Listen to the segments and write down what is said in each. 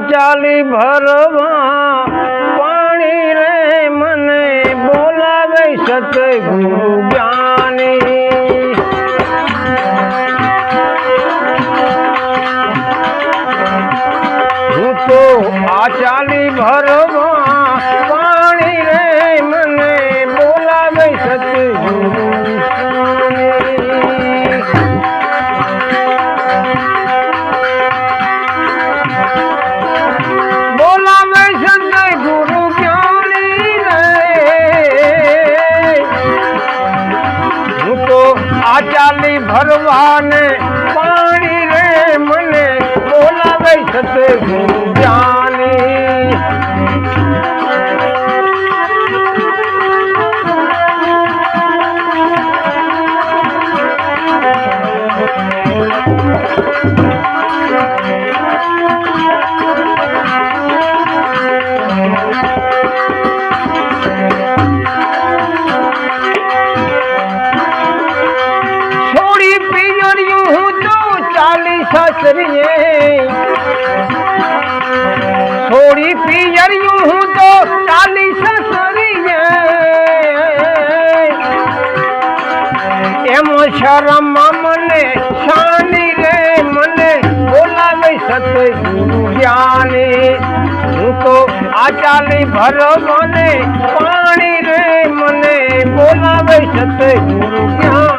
ચાલી ભરવા પાણી રે મને બોલાવે સતગુરુ જ્ઞાની હું તો આ ચાલી ભરવા પાણી રે મને બોલાવે સતગુરુ છોડી પિયરિયું હું તો ચાલી સાસરીએ એમ શરમ મને શાની સતગુરુ જ્ઞાની હું તો આ ચાલી ભરવાને પાણી રે મને, બોલાવે સતગુરુ જ્ઞાની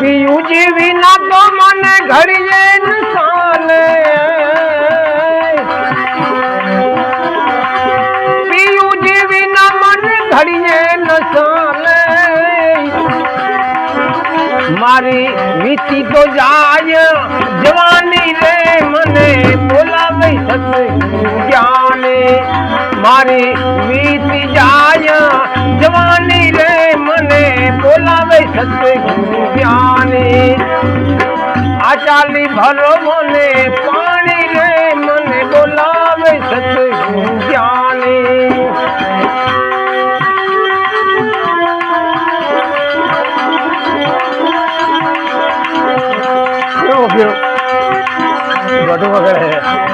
પિયું જેવી મારી વીતી તો જાય, જવાની રે મને બોલાવે સત જ્ઞાને. મારી વીતી જાય, જવાની રે મને બોલાવે સત જ્ઞાને આ ચાલી ભરો મને પાણી રે, મને બોલાવે સતગુરુ જ્ઞાને. કેવો ગયો ગઢો વગેરે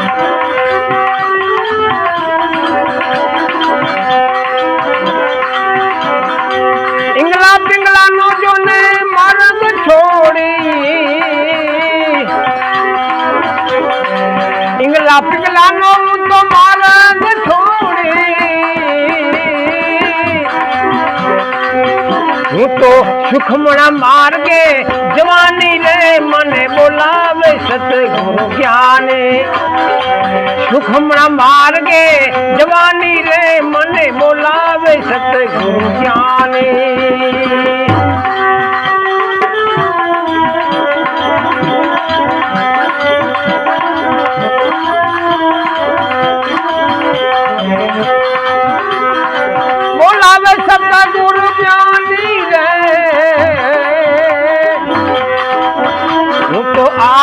તો સુખમણા માર્ગે જવાની રે, મને બોલાવે સતગુરુ જ્ઞાને સુખમણા માર્ગે જવાની રે, મને બોલાવે સતગુરુ જ્ઞાને બોલાવે સતગુરુ જ્ઞાની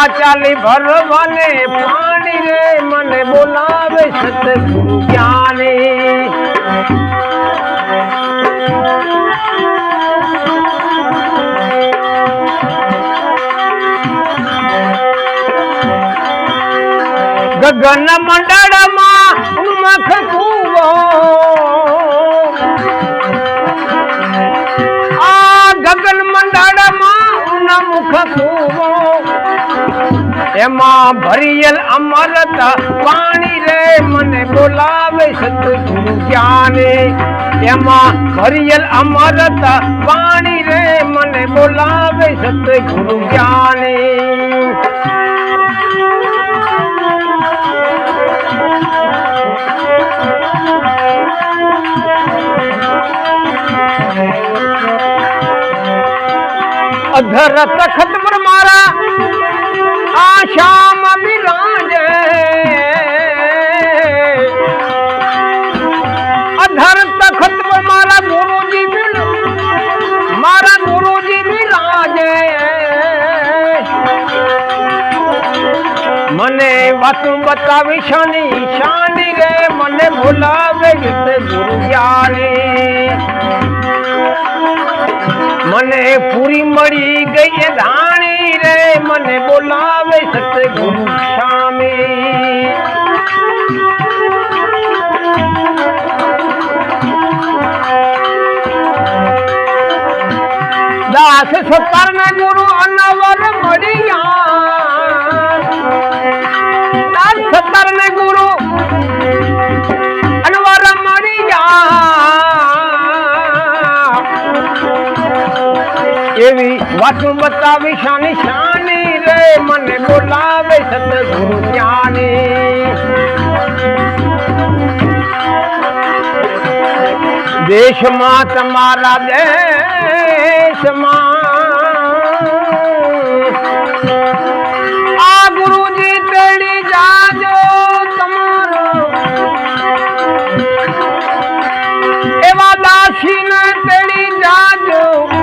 આ ચાલી ભરવાને પાણી રે, મને બોલાવે સતગુરુ જ્ઞાની. ગગન મંડળમાં મખ કૂવો આ ગગન મંડળમાં મુખ કૂવો એમાં ભરિયલ અમરત પાણી રે, મને બોલાવે સતગુરુ જ્ઞાને એમાં ભરિયલ અમરત પાણી રે, મને બોલાવે સતગુરુ જ્ઞાને અધર તખત પર મારા મને વાતું બતાવી શાની શાની રે મને બોલાવે ગીત ગુરુ યારી મને પૂરી મળી ગઈ એ ધાણી રે મને બોલાવે સતગુરુ સ્વામી દાસ સત્તર ને ગુરુ અનવર મળ્યા દાસ સત્તર ને ગુરુ અનવર મળ્યા એવી વાતું બતાવી શાની શાની મને બોલાવે સતગુરુ જ્ઞાની. દેશમાં તમારા દેશમાં આ ગુરુજી તેડી જાજો તમારો. એવા દાસીને જાજો.